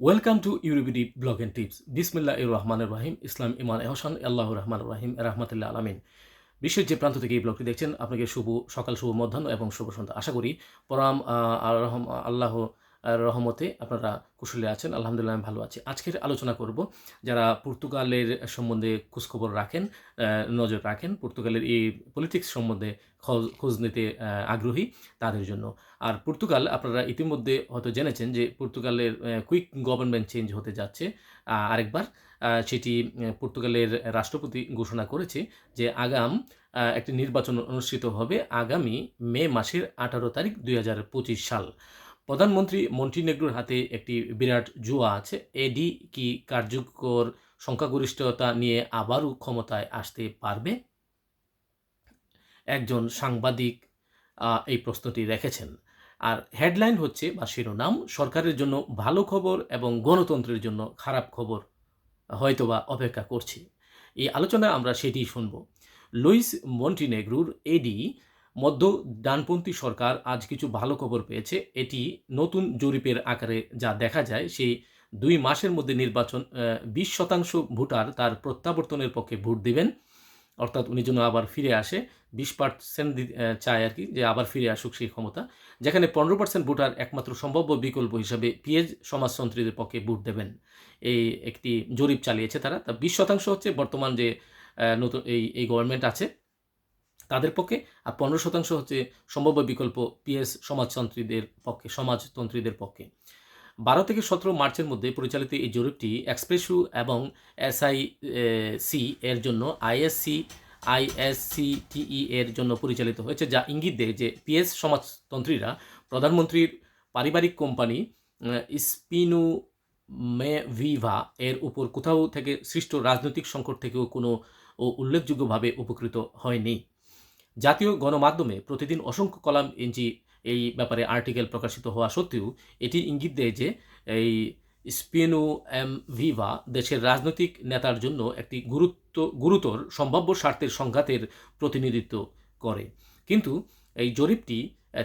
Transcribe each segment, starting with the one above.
Welcome to ইউরিবিডি blog and tips বিসমিল্লা ইউর রহমানুর রাহিম ইসলাম ইমান এহসান আল্লাহ রহমান রাহিম রহমতুল্লাহ আলমিন বিশ্বের যে প্রান্ত থেকে এই ব্লগটি দেখছেন, আপনাকে শুভ সকাল, শুভ মধ্যাহ্ন এবং শুভ সন্ধ্যা আশা করি। পরাম আল্লাহ রহমতে আপনারা কুশলে আছেন। আলহামদুলিল্লাহ আমি ভালো আছি। আজকের আলোচনা করব যারা পর্তুগালের সম্বন্ধে খোঁজখবর রাখেন নজর রাখেন, পর্তুগালের এই পলিটিক্স সম্বন্ধে খোঁজ নিতে আগ্রহী, তাদের জন্য। আর পর্তুগাল, আপনারা ইতিমধ্যে হয়তো জেনেছেন যে পর্তুগালের কুইক গভর্নমেন্ট চেঞ্জ হতে যাচ্ছে। আরেকবার সেটি পর্তুগালের রাষ্ট্রপতি ঘোষণা করেছে যে আগাম একটি নির্বাচন অনুষ্ঠিত হবে আগামী মে মাসের আঠারো তারিখ দুই হাজার পঁচিশ সাল। প্রধানমন্ত্রী মন্টিনেগ্রোর হাতে একটি বিরাট জুয়া আছে। এডি কি কার্যকর সংখ্যাগরিষ্ঠতা নিয়ে আবারও ক্ষমতায় আসতে পারবে? একজন সাংবাদিক এই প্রশ্নটি রেখেছেন। আর হেডলাইন হচ্ছে বা শিরোনাম, সরকারের জন্য ভালো খবর এবং গণতন্ত্রের জন্য খারাপ খবর হয়তোবা অপেক্ষা করছে। এই আলোচনায় আমরা সেটি শুনব। লুইস মন্টিনেগ্রুর এডি মধ্য ডানপন্থী সরকার আজ কিছু ভালো খবর পেয়েছে। এটি নতুন জরিপের আকারে যা দেখা যায়, সেই দুই মাসের মধ্যে নির্বাচন বিশ শতাংশ ভোটার তার প্রত্যাবর্তনের পক্ষে ভোট দিবেন। অর্থাৎ উনি যেন আবার ফিরে আসে, বিশ পার্সেন্ট চায় আর কি যে আবার ফিরে আসুক সেই ক্ষমতা। যেখানে পনেরো পার্সেন্ট ভোটার একমাত্র সম্ভাব্য বিকল্প হিসাবে পিএজ সমাজতন্ত্রীদের পক্ষে ভোট দেবেন। এই একটি জরিপ চালিয়েছে তারা। তা বিশ শতাংশ হচ্ছে বর্তমান যে নতুন এই এই গভর্নমেন্ট আছে। তাদের পক্ষে। আর পনেরো শতাংশ হচ্ছে সম্ভাব্য বিকল্প পিএস সমাজতন্ত্রীদের পক্ষে সমাজতন্ত্রীদের পক্ষে। বারো থেকে সতেরো মার্চের মধ্যে পরিচালিত এই জরিপটি এক্সপ্রেসু এবং এসআই সি এর জন্য আইএসসি আইএসসিটিই এর জন্য পরিচালিত হয়েছে, যা ইঙ্গিত দেয় যে পিএস সমাজতন্ত্রীরা প্রধানমন্ত্রীর পারিবারিক কোম্পানি স্পিনু মে ভিভা এর উপর কোথাও থেকে সৃষ্ট রাজনৈতিক সংকট থেকেও কোনো উল্লেখযোগ্যভাবে উপকৃত হয়নি। জাতীয় গণমাধ্যমে প্রতিদিন অসংখ্য কলাম এনজি এই ব্যাপারে আর্টিকেল প্রকাশিত হওয়া সত্ত্বেও এটি ইঙ্গিত দেয় যে এই স্পেনো এম ভিভা দেশের রাজনৈতিক নেতার জন্য একটি গুরুত্ব, গুরুতর সম্ভাব্য স্বার্থের সংঘাতের প্রতিনিধিত্ব করে। কিন্তু এই জরিপটি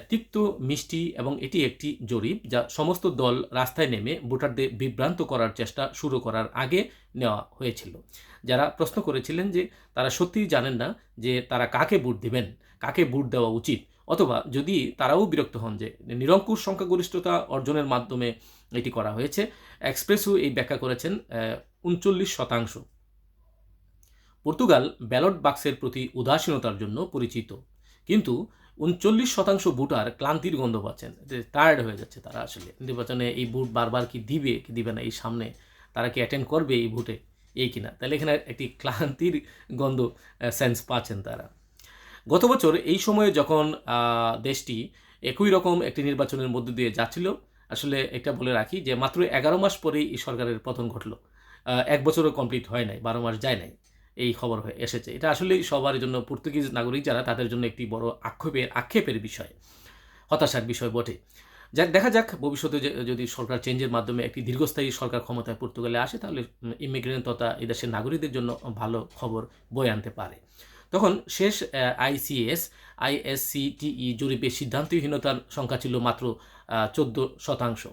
তিক্ত, মিষ্টি এবং এটি একটি জরিপ যা সমস্ত দল রাস্তায় নেমে ভোটারদের বিভ্রান্ত করার চেষ্টা শুরু করার আগে নেওয়া হয়েছিল। যারা প্রশ্ন করেছিলেন যে তারা সত্যিই জানেন না যে তারা কাকে ভোট দিবেন, কাকে ভোট দেওয়া উচিত, অথবা যদি তারাও বিরক্ত হন যে নিরঙ্কুশ সংখ্যাগরিষ্ঠতা অর্জনের মাধ্যমে এটি করা হয়েছে, এক্সপ্রেসও এই ব্যাখ্যা করেছেন উনচল্লিশ শতাংশ। পর্তুগাল ব্যালট বাক্সের প্রতি উদাসীনতার জন্য পরিচিত। কিন্তু উনচল্লিশ শতাংশ ভোটার ক্লান্তির গন্ধ পাচ্ছেন। যে টায়ার্ড হয়ে যাচ্ছে তারা আসলে। নির্বাচনে এই ভোট বারবার কি দিবে কি দিবে না এই সামনে তারা কি অ্যাটেন্ড করবে এই ভোটে? এই কিনা তাহলে এখানে একটি ক্লান্তির গন্ধ সেন্স পাচ্ছেন তারা। গত বছর এই সময়ে যখন দেশটি একই রকম একটি নির্বাচনের মধ্য দিয়ে যাচ্ছিল, আসলে এটা বলে রাখি যে মাত্র এগারো মাস পরেই এই সরকারের পতন ঘটলো। এক বছরও কমপ্লিট হয় নাই, বারো মাস যায় নাই। এই খবর হয়ে এসেছে। এটা আসলেই সবার জন্য পর্তুগিজ নাগরিক যারা, তাদের জন্য একটি বড় আক্ষেপের আক্ষেপের বিষয়, হতাশার বিষয় বটে। যাক, দেখা যাক, ভবিষ্যতে যদি সরকার চেঞ্জের মাধ্যমে একটি দীর্ঘস্থায়ী সরকার ক্ষমতায় পর্তুগালে আসে, তাহলে ইমিগ্রেন্ট তথা এই দেশের নাগরিকদের জন্য ভালো খবর বয়ে আনতে পারে। তখন শেষ আইসিএস আইএসসিটিই জরিপে সিদ্ধান্তহীনতার সংখ্যা ছিল মাত্র চোদ্দ শতাংশ।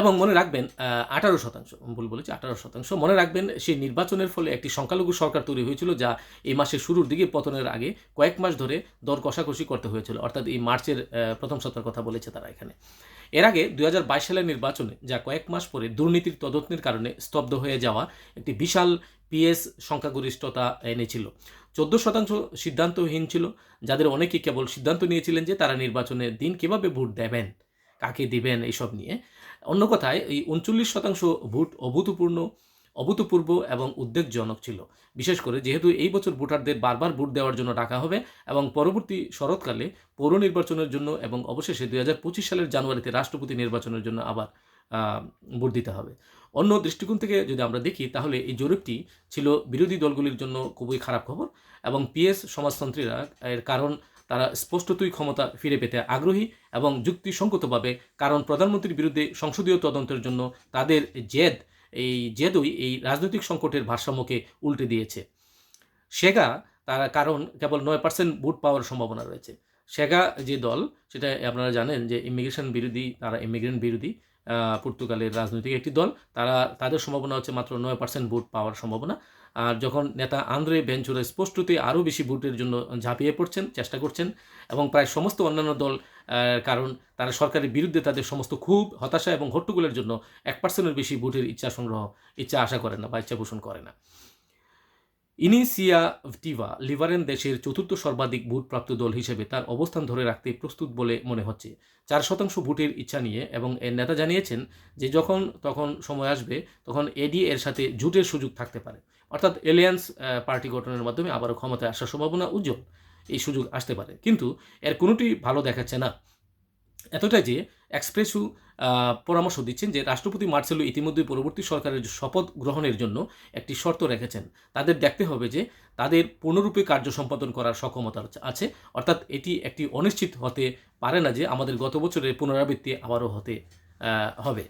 এবং মনে রাখবেন আঠারো শতাংশ ভুল বলেছি, আঠারো শতাংশ। মনে রাখবেন সেই নির্বাচনের ফলে একটি সংখ্যালঘু সরকার তৈরি হয়েছিল যা এই মাসের শুরুর দিকে পতনের আগে কয়েক মাস ধরে দর কষাকষি করতে হয়েছিল। অর্থাৎ এই মার্চের প্রথম সপ্তাহের কথা বলেছে তারা এখানে। এর আগে দু হাজার বাইশ সালের নির্বাচনে যা কয়েক মাস পরে দুর্নীতির তদন্তের কারণে স্তব্ধ হয়ে যাওয়া একটি বিশাল পিএস সংখ্যাগরিষ্ঠতা এনেছিল। চোদ্দ শতাংশ সিদ্ধান্তহীন ছিল, যাদের অনেকেই কেবল সিদ্ধান্ত নিয়েছিলেন যে তারা নির্বাচনের দিন কীভাবে ভোট দেবেন, কাকে দিবেন, এইসব নিয়ে। অন্য কথায়, এই উনচল্লিশ শতাংশ ভোট অভূতপূর্ণ, অভূতপূর্ব এবং উদ্বেগজনক ছিল। বিশেষ করে যেহেতু এই বছর ভোটারদের বারবার ভোট দেওয়ার জন্য ডাকা হবে এবং পরবর্তী শরৎকালে পৌর নির্বাচনের জন্য এবং অবশেষে দুই হাজার পঁচিশ সালের জানুয়ারিতে রাষ্ট্রপতি নির্বাচনের জন্য আবার ভোট দিতে হবে। অন্য দৃষ্টিকোণ থেকে যদি আমরা দেখি, তাহলে এই জরিপটি ছিল বিরোধী দলগুলির জন্য খুবই খারাপ খবর এবং পিএস সমাজতন্ত্রীরা এর কারণ তারা স্পষ্টতই ক্ষমতা ফিরে পেতে আগ্রহী এবং যুক্তিসঙ্গতভাবে কারণ প্রধানমন্ত্রীর বিরুদ্ধে সংসদীয় তদন্তের জন্য তাদের জেদ, এই জেদই এই রাজনৈতিক সংকটের ভারসাম্যকে উল্টে দিয়েছে। সেগা তারা কারণ কেবল নয় পার্সেন্ট ভোট পাওয়ার সম্ভাবনা রয়েছে। সেগা যে দল, সেটা আপনারা জানেন যে ইমিগ্রেশন বিরোধী, তারা ইমিগ্রেন্ট বিরোধী। পর্তুগালের রাজনৈতিক একটি দল। তারা, তাদের সম্ভাবনা হচ্ছে মাত্র নয় পার্সেন্ট ভোট পাওয়ার সম্ভাবনা। আর যখন নেতা আন্দ্রে বেঞ্চুরে স্পষ্টতই আরও বেশি ভোটের জন্য ঝাঁপিয়ে পড়ছেন, চেষ্টা করছেন এবং প্রায় সমস্ত অন্যান্য দল কারণ তারা সরকারের বিরুদ্ধে তাদের সমস্ত খুব হতাশা এবং হট্টগোলের জন্য এক পার্সেন্টের বেশি ভোটের ইচ্ছা সংগ্রহ, ইচ্ছা আশা করে না বা ইচ্ছা পোষণ করে না। ইনিসিয়াটিভা লিবারেন দেশের চতুর্থ সর্বাধিক ভোটপ্রাপ্ত দল হিসেবে তার অবস্থান ধরে রাখতে প্রস্তুত বলে মনে হচ্ছে। চার শতাংশ ভোটের ইচ্ছা নিয়ে এবং এর নেতা জানিয়েছেন যে যখন তখন সময় আসবে, তখন এডি এর সাথে জোটের সুযোগ থাকতে পারে। অর্থাৎ এলিয়ান্স পার্টি গঠনের মাধ্যমে আবারও ক্ষমতায় আসার সম্ভাবনা উজ্জ্বল। এই সুযোগ আসতে পারে। কিন্তু এর কোনোটি ভালো দেখাচ্ছে না। এতটাই যে এক্সপ্রেসু পরামর্শ দিচ্ছেন যে রাষ্ট্রপতি মার্সেলো ইতিমধ্যে পরবর্তী সরকারের শপথ গ্রহণের জন্য একটি শর্ত রেখেছেন। তাদের দেখতে হবে যে তাদের পূর্ণরূপে কার্য সম্পাদন করার সক্ষমতা আছে। অর্থাৎ এটি একটি অনিশ্চিত হতে পারে না যে আমাদের গত বছরের পুনরাবৃত্তি আবারও হতে হবে।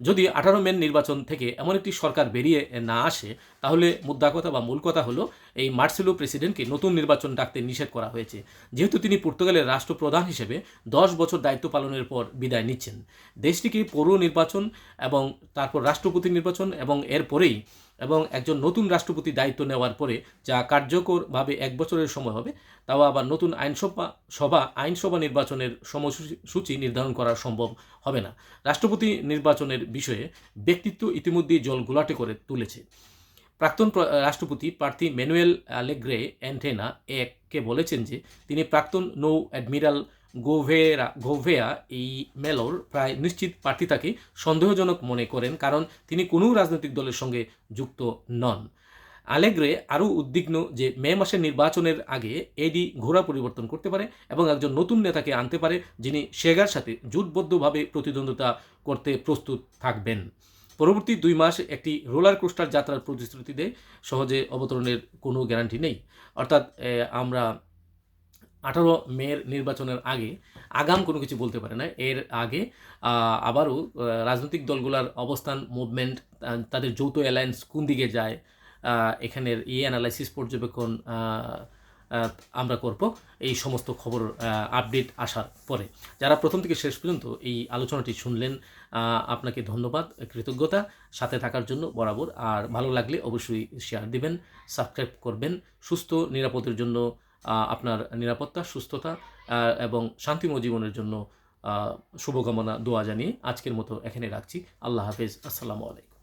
যদি আঠারো মেন নির্বাচন থেকে এমন একটি সরকার বেরিয়ে না আসে, তাহলে মুদ্রা কথা বা মূল কথা হলো এই মার্সেলো প্রেসিডেন্টকে নতুন নির্বাচন ডাকতে নিষেধ করা হয়েছে। যেহেতু তিনি পর্তুগালের রাষ্ট্রপ্রধান হিসেবে দশ বছর দায়িত্ব পালনের পর বিদায় নিচ্ছেন। দেশটিকে পৌর নির্বাচন এবং তারপর রাষ্ট্রপতি নির্বাচন এবং এরপরেই এবং একজন নতুন রাষ্ট্রপতি দায়িত্ব নেওয়ার পরে যা কার্যকরভাবে এক বছরের সময় হবে, তাও আবার নতুন আইনসভা, সভা, আইনসভা নির্বাচনের সময়সূচি নির্ধারণ করা সম্ভব হবে না। রাষ্ট্রপতি নির্বাচনের বিষয়ে ব্যক্তিত্ব ইতিমধ্যেই জল গোলাটে করে তুলেছে। প্রাক্তন রাষ্ট্রপতি প্রার্থী ম্যানুয়েল অ্যালেগ্রে অ্যান্টেনা এককে বলেছেন যে তিনি প্রাক্তন নৌ অ্যাডমিরাল গোভেরা গোভেয়া এই মেলোর প্রায় নিশ্চিত প্রার্থী তাকে সন্দেহজনক মনে করেন কারণ তিনি কোনো রাজনৈতিক দলের সঙ্গে যুক্ত নন। আলেগ্রে আরও উদ্বিগ্ন যে মে মাসের নির্বাচনের আগে এডি ঘোড়া পরিবর্তন করতে পারে এবং একজন নতুন নেতাকে আনতে পারে যিনি শেগার সাথে জোটবদ্ধভাবে প্রতিদ্বন্দ্বিতা করতে প্রস্তুত থাকবেন। পরবর্তী দুই মাস একটি রোলার কোস্টার যাত্রার প্রতিশ্রুতি দেয় সহজে অবতরণের কোনো গ্যারান্টি নেই। অর্থাৎ আমরা আঠারো মেয়ের নির্বাচনের আগে আগাম কোনো কিছু বলতে পারে না। এর আগে আবারও রাজনৈতিক দলগুলোর অবস্থান, মুভমেন্ট তাদের যৌথ অ্যালায়েন্স কোন দিকে যায় এখানের ই অ্যানালাইসিস পর্যবেক্ষণ আমরা করব এই সমস্ত খবর আপডেট আসার পরে। যারা প্রথম থেকে শেষ পর্যন্ত এই আলোচনাটি শুনলেন আপনাকে ধন্যবাদ, কৃতজ্ঞতা। সাথে থাকার জন্য বরাবর। আর ভালো লাগলে অবশ্যই শেয়ার দিবেন সাবস্ক্রাইব করবেন। সুস্থ, নিরাপদের জন্য আপনার নিরাপত্তা, সুস্থতা এবং শান্তিময় জীবনের জন্য শুভকামনা, দোয়া জানিয়ে আজকের মতো এখানে রাখছি। আল্লাহ হাফেজ। আসসালামু আলাইকুম।